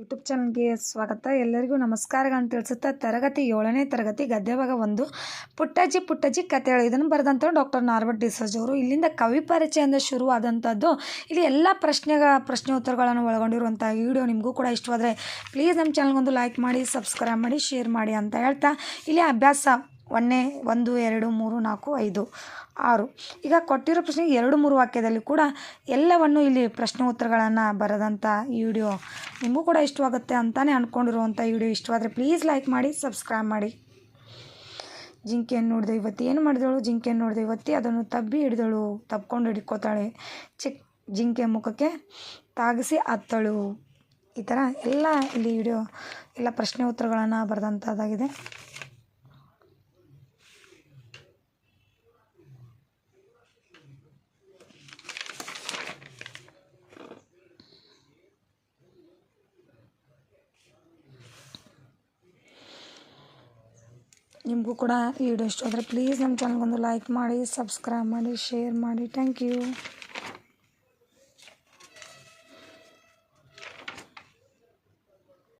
YouTube ಚಾನಲ್ಗೆ ಸ್ವಾಗತ. ಎಲ್ಲರಿಗೂ ನಮಸ್ಕಾರಗಳನ್ನು ತಿಳಿಸುತ್ತಾ, ತರಗತಿ ಏಳನೇ ತರಗತಿ ಗದ್ಯ ಭಾಗ ಒಂದು, ಪುಟ್ಟಜ್ಜಿ ಪುಟ್ಟಜ್ಜಿ ಕಥೆಗಳು. ಇದನ್ನು ಬರೆದಂಥ ಡಾಕ್ಟರ್ ನಾರ್ಬಟ್ ಡಿಸೋಜ್ ಅವರು. ಇಲ್ಲಿಂದ ಕವಿ ಪರಿಚಯದಿಂದ ಶುರುವಾದಂಥದ್ದು, ಇಲ್ಲಿ ಎಲ್ಲ ಪ್ರಶ್ನೆಗಳ ಪ್ರಶ್ನೆ ಉತ್ತರಗಳನ್ನು ಒಳಗೊಂಡಿರುವಂಥ ವಿಡಿಯೋ ನಿಮಗೂ ಕೂಡ ಇಷ್ಟವಾದರೆ, ಪ್ಲೀಸ್ ನಮ್ಮ ಚಾನಲ್ಗೊಂದು ಲೈಕ್ ಮಾಡಿ, ಸಬ್ಸ್ಕ್ರೈಬ್ ಮಾಡಿ, ಶೇರ್ ಮಾಡಿ ಅಂತ ಹೇಳ್ತಾ, ಇಲ್ಲಿ ಅಭ್ಯಾಸ ಒಂದೇ, ಒಂದು, ಎರಡು, ಮೂರು, ನಾಲ್ಕು, ಐದು, ಆರು. ಈಗ ಕೊಟ್ಟಿರೋ ಪ್ರಶ್ನೆಗೆ ಎರಡು, ಮೂರು ವಾಕ್ಯದಲ್ಲಿ ಕೂಡ ಎಲ್ಲವನ್ನು ಇಲ್ಲಿ ಪ್ರಶ್ನೆ ಉತ್ತರಗಳನ್ನು ಬರೆದಂಥ ಈ ವಿಡಿಯೋ ನಿಮಗೂ ಕೂಡ ಇಷ್ಟವಾಗುತ್ತೆ ಅಂತಲೇ ಅಂದ್ಕೊಂಡಿರುವಂಥ ವಿಡಿಯೋ ಇಷ್ಟವಾದರೆ ಪ್ಲೀಸ್ ಲೈಕ್ ಮಾಡಿ ಸಬ್ಸ್ಕ್ರೈಬ್ ಮಾಡಿ. ಜಿಂಕೆಯನ್ನು ನೋಡಿದೆ ಇವತ್ತು ಏನು ಮಾಡಿದಳು? ಜಿಂಕೆಯನ್ನು ನೋಡಿದೆ ಇವತ್ತಿ ಅದನ್ನು ತಬ್ಬಿ ಹಿಡಿದಳು, ತಬ್ಕೊಂಡು ಹಿಡ್ಕೋತಾಳೆ. ಚಿಕ್ಕ ಜಿಂಕೆ ಮುಖಕ್ಕೆ ತಾಗಿಸಿ ಅತ್ತಳು ಈ ಥರ ಎಲ್ಲ ಇಲ್ಲಿ ವಿಡಿಯೋ, ಎಲ್ಲ ಪ್ರಶ್ನೆ ಉತ್ತರಗಳನ್ನು ಬರೆದಂಥದ್ದಾಗಿದೆ. ನಿಮಗೂ ಕೂಡ ಈ ವಿಡಿಯೋ ಇಷ್ಟ ಆದರೆ ಪ್ಲೀಸ್ ನಮ್ಮ ಚಾನಲ್ಗೊಂದು ಲೈಕ್ ಮಾಡಿ ಸಬ್ಸ್ಕ್ರೈಬ್ ಮಾಡಿ ಶೇರ್ ಮಾಡಿ. Thank you